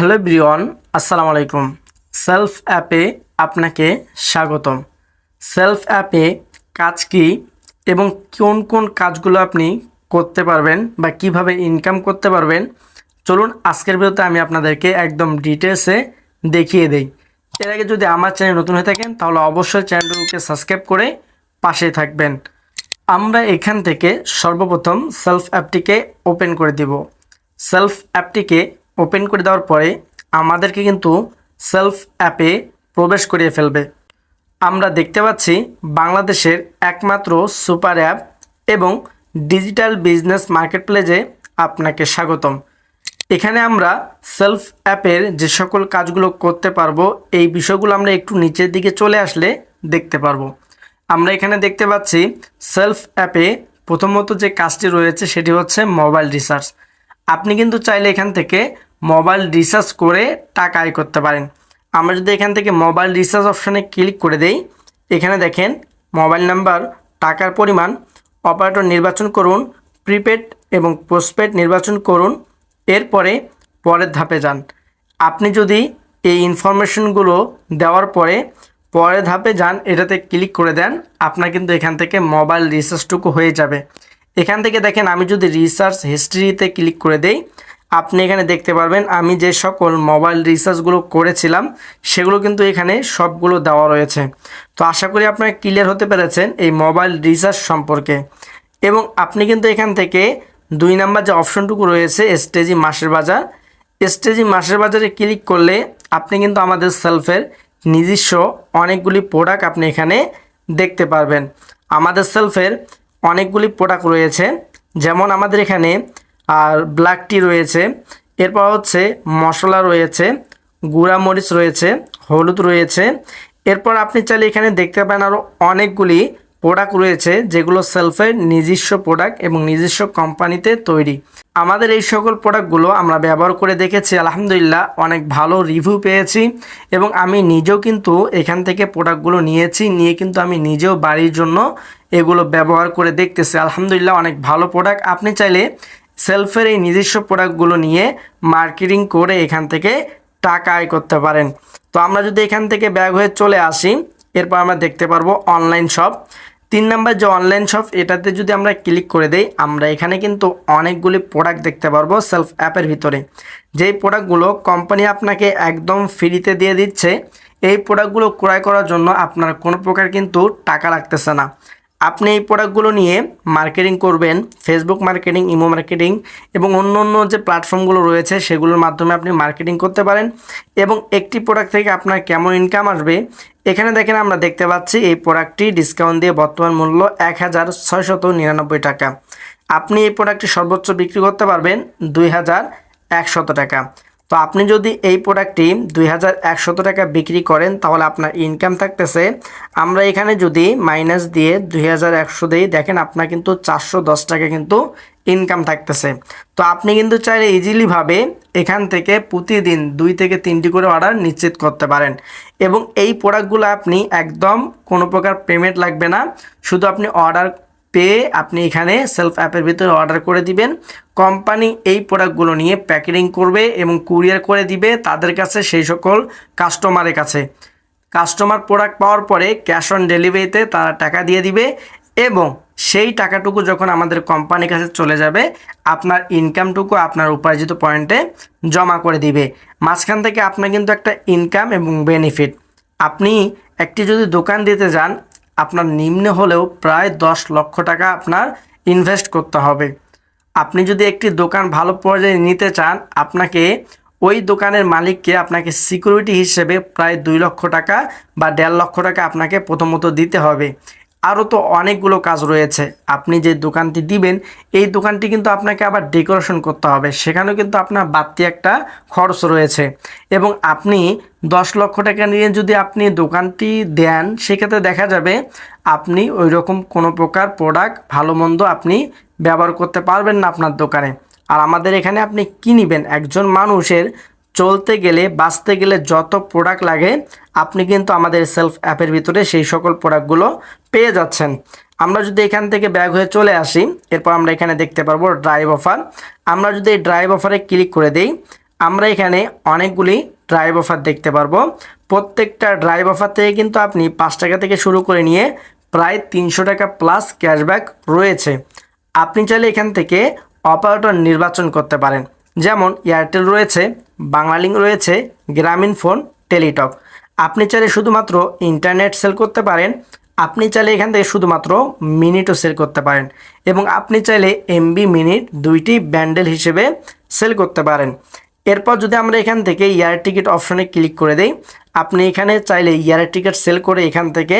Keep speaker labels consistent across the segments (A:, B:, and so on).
A: Hello Brian আসসালামু আলাইকুম। Self অ্যাপে আপনাকে স্বাগতম। সেলফ অ্যাপে কাজ কি এবং কোন কোন কাজগুলো আপনি করতে পারবেন বা কীভাবে ইনকাম করতে পারবেন, চলুন আজকের ভিডিওতে আমি আপনাদেরকে একদম ডিটেলসে দেখিয়ে দেই। এর আগে যদি আমার চ্যানেল নতুন হয়ে থাকেন, তাহলে অবশ্যই চ্যানেলটিকে সাবস্ক্রাইব করে পাশে থাকবেন। আমরা এখান থেকে সর্বপ্রথম সেলফ অ্যাপটিকে ওপেন করে দিব। সেলফ অ্যাপটিকে ওপেন করে দেওয়ার পরে আমাদেরকে কিন্তু সেলফ অ্যাপে প্রবেশ করিয়ে ফেলবে। আমরা দেখতে পাচ্ছি বাংলাদেশের একমাত্র সুপার অ্যাপ এবং ডিজিটাল বিজনেস মার্কেট প্লেজে আপনাকে স্বাগতম। এখানে আমরা সেলফ অ্যাপের যে সকল কাজগুলো করতে পারব, এই বিষয়গুলো আমরা একটু নিচের দিকে চলে আসলে দেখতে পারব। আমরা এখানে দেখতে পাচ্ছি সেলফ অ্যাপে প্রথমত যে কাজটি রয়েছে সেটি হচ্ছে মোবাইল রিসার্চ আপনি কিন্তু চাইলে এখান থেকে মোবাইল রিচার্জ করে টাকা আয় করতে পারেন। আমরা যদি এখান থেকে মোবাইল রিচার্জ অপশানে ক্লিক করে দেই, এখানে দেখেন মোবাইল নাম্বার, টাকার পরিমাণ, অপারেটর নির্বাচন করুন, প্রিপেড এবং পোস্টপেড নির্বাচন করুন, এরপরে পরের ধাপে যান। আপনি যদি এই ইনফরমেশনগুলো দেওয়ার পরে পরের ধাপে যান, এটাতে ক্লিক করে দেন, আপনার কিন্তু এখান থেকে মোবাইল রিচার্জটুকু হয়ে যাবে। এখান থেকে দেখেন আমি যদি রিসার্চ হিস্ট্রিতে ক্লিক করে দেই আপনি এখানে দেখতে পারবেন, আমি যে সকল মোবাইল রিচার্জগুলো করেছিলাম, সেগুলো কিন্তু এখানে সবগুলো দেওয়া রয়েছে। তো আশা করি আপনারা ক্লিয়ার হতে পেরেছেন এই মোবাইল রিচার্জ সম্পর্কে। এবং আপনি কিন্তু এখান থেকে দুই নাম্বার যে অপশনটুকু রয়েছে স্টেজি মাসের বাজার স্টেজি মাসের বাজারে ক্লিক করলে আপনি কিন্তু আমাদের সেলফের নিজস্ব অনেকগুলি প্রোডাক্ট আপনি এখানে দেখতে পারবেন। আমাদের সেলফের অনেকগুলি প্রোডাক্ট রয়েছে, যেমন আমাদের এখানে আর ব্ল্যাক টি রয়েছে। এরপর হচ্ছে মশলা রয়েছে গুঁড়া মরিচ রয়েছে, হলুদ রয়েছে। এরপর আপনি চাইলে এখানে দেখতে পান আরও অনেকগুলি প্রোডাক্ট রয়েছে, যেগুলো সেলফের নিজস্ব প্রোডাক্ট এবং নিজস্ব কোম্পানিতে তৈরি। আমাদের এই সকল প্রোডাক্টগুলো আমরা ব্যবহার করে দেখেছি, আলহামদুলিল্লাহ অনেক ভালো রিভিউ পেয়েছি এবং আমি নিজেও কিন্তু এখান থেকে প্রোডাক্টগুলো নিয়েছি, নিয়ে কিন্তু আমি নিজেও বাড়ির জন্য এগুলো ব্যবহার করে দেখতেছি। আলহামদুলিল্লাহ অনেক ভালো প্রোডাক্ট আপনি চাইলে সেলফের এই নিজস্ব প্রোডাক্টগুলো নিয়ে মার্কেটিং করে এখান থেকে টাকা আয় করতে পারেন। তো আমরা যদি এখান থেকে ব্যাগ হয়ে চলে আসি, এরপর আমরা দেখতে পারব অনলাইন শপ। তিন নাম্বার যে অনলাইন শপ, এটাতে যদি আমরা ক্লিক করে দেই, আমরা এখানে কিন্তু অনেকগুলি প্রোডাক্ট দেখতে পারব সেলফ অ্যাপের ভিতরে। যেই প্রোডাক্টগুলো কোম্পানি আপনাকে একদম ফ্রিতে দিয়ে দিচ্ছে, এই প্রোডাক্টগুলো ক্রয় করার জন্য আপনার কোনো প্রকার কিন্তু টাকা লাগতেছে না। আপনি এই প্রোডাক্টগুলো নিয়ে মার্কেটিং করবেন ফেসবুক মার্কেটিং ইমো মার্কেটিং এবং অন্য অন্য যে প্ল্যাটফর্মগুলো রয়েছে সেগুলোর মাধ্যমে আপনি মার্কেটিং করতে পারেন এবং একটি প্রোডাক্ট থেকে আপনার কেমন ইনকাম আসবে, এখানে দেখেন আমরা দেখতে পাচ্ছি এই প্রোডাক্টটি ডিসকাউন্ট দিয়ে বর্তমান মূল্য এক হাজার ছয়শত নিরানব্বই টাকা। আপনি এই প্রোডাক্টটি সর্বোচ্চ বিক্রি করতে পারবেন দুই হাজার একশত টাকা। তো আপনি যদি এই প্রোডাক্টটি দুই হাজার টাকা বিক্রি করেন, তাহলে আপনার ইনকাম থাকতেছে। আমরা এখানে যদি মাইনাস দিয়ে দুই হাজার একশো দিই, দেখেন আপনার কিন্তু চারশো দশ টাকা কিন্তু ইনকাম থাকতেছে। তো আপনি কিন্তু চাইলে ইজিলিভাবে এখান থেকে প্রতিদিন দুই থেকে তিনটি করে অর্ডার নিশ্চিত করতে পারেন। এবং এই প্রোডাক্টগুলো আপনি একদম কোনো প্রকার পেমেন্ট লাগবে না। শুধু আপনি অর্ডার পেয়ে আপনি এখানে সেলফ অ্যাপের ভিতরে অর্ডার করে দিবেন। কোম্পানি এই প্রোডাক্টগুলো নিয়ে প্যাকেটিং করবে এবং কুরিয়ার করে দিবে তাদের কাছে সেই সকল কাস্টমারের কাছে। কাস্টমার প্রোডাক্ট পাওয়ার পরে ক্যাশ অন ডেলিভারিতে তারা টাকা দিয়ে দিবে এবং সেই টাকাটুকু যখন আমাদের কোম্পানির কাছে চলে যাবে, আপনার ইনকামটুকু আপনার উপার্জিত পয়েন্টে জমা করে দিবে। মাঝখান থেকে আপনার কিন্তু একটা ইনকাম এবং বেনিফিট আপনি একটি যদি দোকান দিতে যান আপনার নিম্ন হলেও প্রায় দশ লক্ষ টাকা আপনার ইনভেস্ট করতে হবে। আপনি যদি একটি দোকান ভালো পর্যায়ে নিতে চান, আপনাকে ওই দোকানের মালিককে আপনাকে সিকিউরিটি হিসেবে প্রায় দুই লক্ষ টাকা বা দেড় লক্ষ টাকা আপনাকে প্রথমত দিতে হবে। আরও তো অনেকগুলো কাজ রয়েছে। আপনি যে দোকানটি দিবেন, এই দোকানটি কিন্তু আপনাকে আবার ডেকোরেশন করতে হবে। সেখানেও কিন্তু আপনার বাড়তি একটা খরচ রয়েছে। এবং আপনি দশ লক্ষ টাকা নিয়ে যদি আপনি দোকানটি দেন, সেক্ষেত্রে দেখা যাবে আপনি ওই রকম কোনো প্রকার প্রোডাক্ট ভালো মন্দ আপনি ব্যবহার করতে পারবেন না আপনার দোকানে। আর আমাদের এখানে আপনি কী নেবেন? একজন মানুষের চলতে গেলে, বাঁচতে গেলে যত প্রোডাক্ট লাগে, আপনি কিন্তু আমাদের সেলফ অ্যাপের ভিতরে সেই সকল প্রোডাক্টগুলো পেয়ে যাচ্ছেন। আমরা যদি এখান থেকে ব্যাগ হয়ে চলে আসি, এরপর আমরা এখানে দেখতে পারব ড্রাইভ অফার আমরা যদি এই ড্রাইভ অফারে ক্লিক করে দিই, আমরা এখানে অনেকগুলি ড্রাইভ অফার দেখতে পারব। প্রত্যেকটা ড্রাইভ অফার থেকে কিন্তু আপনি পাঁচ টাকা থেকে শুরু করে নিয়ে প্রায় তিনশো টাকা প্লাস ক্যাশব্যাক রয়েছে। আপনি চাইলে এখান থেকে অপারেটর নির্বাচন করতে পারেন। যেমন এয়ারটেল রয়েছে বাংলালিঙ্ক রয়েছে, গ্রামীণ ফোন, টেলিটক। আপনি চাইলে শুধুমাত্র ইন্টারনেট সেল করতে পারেন, আপনি চাইলে এখান থেকে শুধুমাত্র মিনিটও সেল করতে পারেন এবং আপনি চাইলে এমবি মিনিট দুইটি ব্যান্ডেল হিসেবে সেল করতে পারেন। এরপর যদি আমরা এখান থেকে ইয়ার টিকিট অপশনে ক্লিক করে দেই, আপনি এখানে চাইলে ইয়ার টিকিট সেল করে এখান থেকে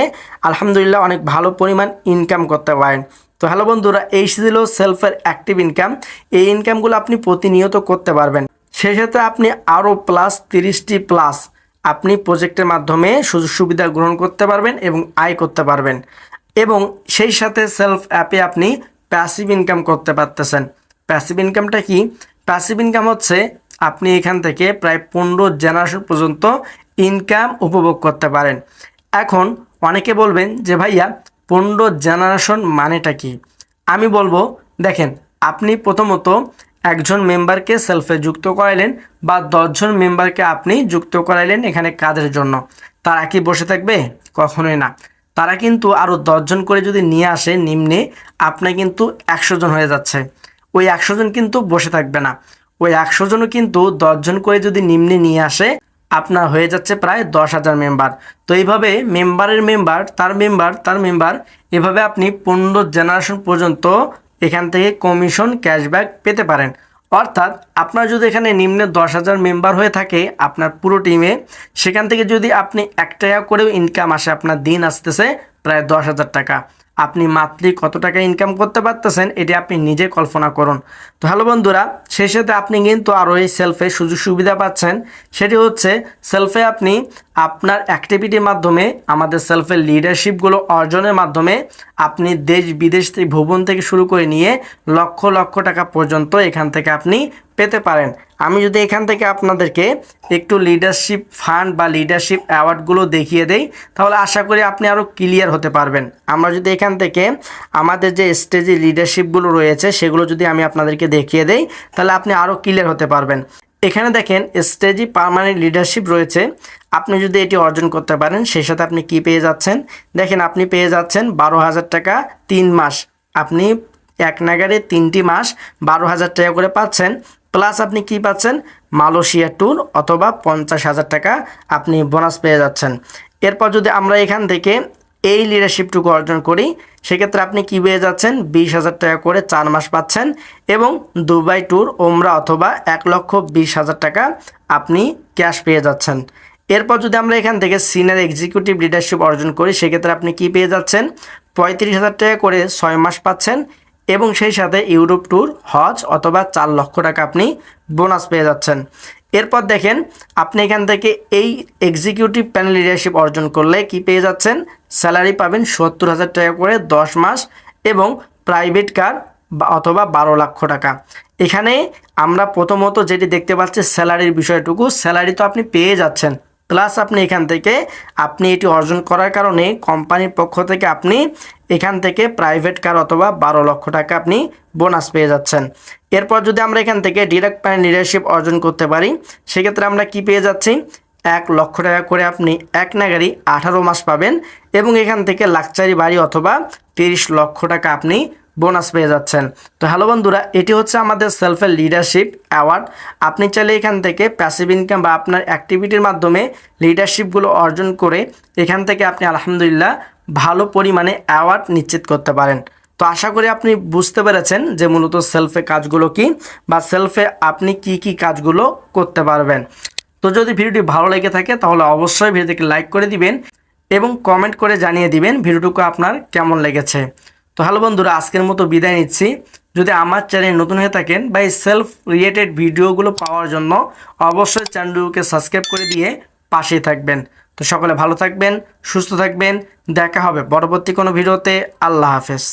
A: আলহামদুলিল্লাহ অনেক ভালো পরিমাণ ইনকাম করতে পারেন। তো হ্যালো বন্ধুরা, এই ছিল সেলফের অ্যাক্টিভ ইনকাম এই ইনকামগুলো আপনি প্রতিনিয়ত করতে পারবেন। সেই সাথে আপনি আরও প্লাস তিরিশটি প্লাস আপনি প্রজেক্টের মাধ্যমে সুযোগ সুবিধা গ্রহণ করতে পারবেন এবং আয় করতে পারবেন। এবং সেই সাথে সেলফ অ্যাপে আপনি প্যাসিভ ইনকাম করতে পারতেছেন। প্যাসিভ ইনকামটা কি? প্যাসিভ ইনকাম হচ্ছে আপনি এখান থেকে প্রায় পনেরো জেনারেশন পর্যন্ত ইনকাম উপভোগ করতে পারেন। এখন অনেকে বলবেন যে ভাইয়া পনেরো জেনারেশন মানেটা কি? আমি বলব, দেখেন, আপনি প্রথমত একজন মেম্বারকে সেলফে যুক্ত করাইলেন বা দশজন মেম্বারকে আপনি যুক্ত করাইলেন এখানে কাজের জন্য। তারা কি বসে থাকবে? কখনোই না। তারা কিন্তু আরও দশজন করে যদি নিয়ে আসে নিম্নে, আপনি কিন্তু একশো জন হয়ে যাচ্ছে। ওই একশো জন কিন্তু বসে থাকবে না। ওই একশো জনও কিন্তু দশজন করে যদি নিম্নে নিয়ে আসে আপনার হয়ে যাচ্ছে প্রায় দশ হাজার মেম্বার তো এইভাবে মেম্বারের মেম্বার তার মেম্বার তার মেম্বার এভাবে আপনি পনেরো জেনারেশন পর্যন্ত এখান থেকে কমিশন ক্যাশব্যাক পেতে পারেন। অর্থাৎ আপনার যদি এখানে নিম্নে দশ হাজার মেম্বার হয়ে থাকে আপনার পুরো টিমে সেখান থেকে যদি আপনি এক টাকা করেও ইনকাম আসে, আপনার দিন আসতেছে প্রায় দশ হাজার টাকা। আপনি মাত্রই কত টাকা ইনকাম করতে পারতেছেন, এটি আপনি নিজে কল্পনা করুন। তো হ্যালো বন্ধুরা, সেই সাথে আপনি কিন্তু আরও এই সেলফে সুযোগ সুবিধা পাচ্ছেন। সেটি হচ্ছে সেলফে আপনি আপনার অ্যাক্টিভিটির মাধ্যমে, আমাদের সেলফের লিডারশিপগুলো অর্জনের মাধ্যমে, আপনি দেশ বিদেশ থেকে ভ্রমণ থেকে শুরু করে নিয়ে লক্ষ লক্ষ টাকা পর্যন্ত এখান থেকে আপনি পেতে পারেন। আমি যদি এখান থেকে আপনাদেরকে একটু লিডারশিপ ফান্ড বা লিডারশিপ অ্যাওয়ার্ডগুলো দেখিয়ে দেই, তাহলে আশা করি আপনি আরও ক্লিয়ার হতে পারবেন। আমরা যদি এখান থেকে আমাদের যে স্টেজে লিডারশিপগুলো রয়েছে, সেগুলো যদি আমি আপনাদেরকে দেখিয়ে দেই, তাহলে আপনি আরও ক্লিয়ার হতে পারবেন। এখানে দেখেন স্টেজি পার্মানেন্ট লিডারশিপ রয়েছে। আপনি যদি এটি অর্জন করতে পারেন, সেই সাথে আপনি কি পেয়ে যাচ্ছেন? দেখেন, আপনি পেয়ে যাচ্ছেন বারো হাজার টাকা তিন মাস। আপনি এক নাগারে তিনটি মাস বারো হাজার টাকা করে পাচ্ছেন। প্লাস আপনি কি পাচ্ছেন? মালয়েশিয়া ট্যুর অথবা পঞ্চাশ হাজার টাকা আপনি বোনাস পেয়ে যাচ্ছেন। এরপর যদি আমরা এখান থেকে এই লিডারশিপটুকু অর্জন করি, সেক্ষেত্রে আপনি কী পেয়ে যাচ্ছেন? বিশ হাজার টাকা করে চার মাস পাচ্ছেন এবং দুবাই ট্যুর ওমরা অথবা এক লক্ষ বিশ হাজার টাকা আপনি ক্যাশ পেয়ে যাচ্ছেন। এরপর যদি আমরা এখান থেকে সিনিয়র এক্সিকিউটিভ লিডারশিপ অর্জন করি, সেক্ষেত্রে আপনি কি পেয়ে যাচ্ছেন? পঁয়ত্রিশ হাজার টাকা করে ছয় মাস পাচ্ছেন এবং সেই সাথে ইউরোপ ট্যুর, হজ অথবা চার লক্ষ টাকা আপনি বোনাস পেয়ে যাচ্ছেন। এরপর দেখেন, আপনি এখান থেকে এই এক্সিকিউটিভ প্যানেল লিডারশিপ অর্জন করলে কি পেয়ে যাচ্ছেন? স্যালারি পাবেন সত্তর হাজার টাকা করে দশ মাস এবং প্রাইভেট কার অথবা বারো লক্ষ টাকা। এখানে আমরা প্রথমত যেটি দেখতে পাচ্ছি স্যালারির বিষয়টুকু, স্যালারি তো আপনি পেয়ে যাচ্ছেন। প্লাস আপনি এখান থেকে আপনি এটি অর্জন করার কারণে কোম্পানির পক্ষ থেকে আপনি এখান থেকে প্রাইভেট কার অথবা বারো লক্ষ টাকা আপনি বোনাস পেয়ে যাচ্ছেন। এরপর যদি আমরা এখান থেকে ডিরেক্ট প্যান লিডারশিপ অর্জন করতে পারি, সেক্ষেত্রে আমরা কি পেয়ে যাচ্ছি? এক লক্ষ টাকা করে আপনি এক নাগারি আঠারো মাস পাবেন এবং এখান থেকে লাকচারি বাড়ি অথবা তিরিশ লক্ষ টাকা আপনি বোনাস পেয়ে যাচ্ছেন। তো হ্যালো বন্ধুরা, এটি হচ্ছে আমাদের সেলফের লিডারশিপ অ্যাওয়ার্ড আপনি চাইলে এখান থেকে প্যাসিভ ইনকাম বা আপনার অ্যাক্টিভিটির মাধ্যমে লিডারশিপগুলো অর্জন করে এখান থেকে আপনি আলহামদুলিল্লাহ ভালো পরিমাণে অ্যাওয়ার্ড নিশ্চিত করতে পারেন। তো আশা করি আপনি বুঝতে পেরেছেন যে মূলত সেলফে কাজগুলো কি বা সেলফে আপনি কি কি কাজগুলো করতে পারবেন। তো যদি ভিডিওটি ভালো লেগে থাকে তাহলে অবশ্যই ভিডিওটিকে লাইক করে দিবেন এবং কমেন্ট করে জানিয়ে দিবেন ভিডিওটুকু আপনার কেমন লেগেছে। তো হ্যালো বন্ধুরা, আজকের মতো বিদায় নিচ্ছি। যদি আমার চ্যানেল নতুন হয়ে থাকেন বা এই সেলফ রিলেটেড ভিডিওগুলো পাওয়ার জন্য অবশ্যই চ্যানেলকে সাবস্ক্রাইব করে দিয়ে পাশেই থাকবেন। তো সকলে ভালো থাকবেন, সুস্থ থাকবেন, দেখা হবে পরবর্তী কোনো ভিডিওতে আল্লাহ হাফেজ।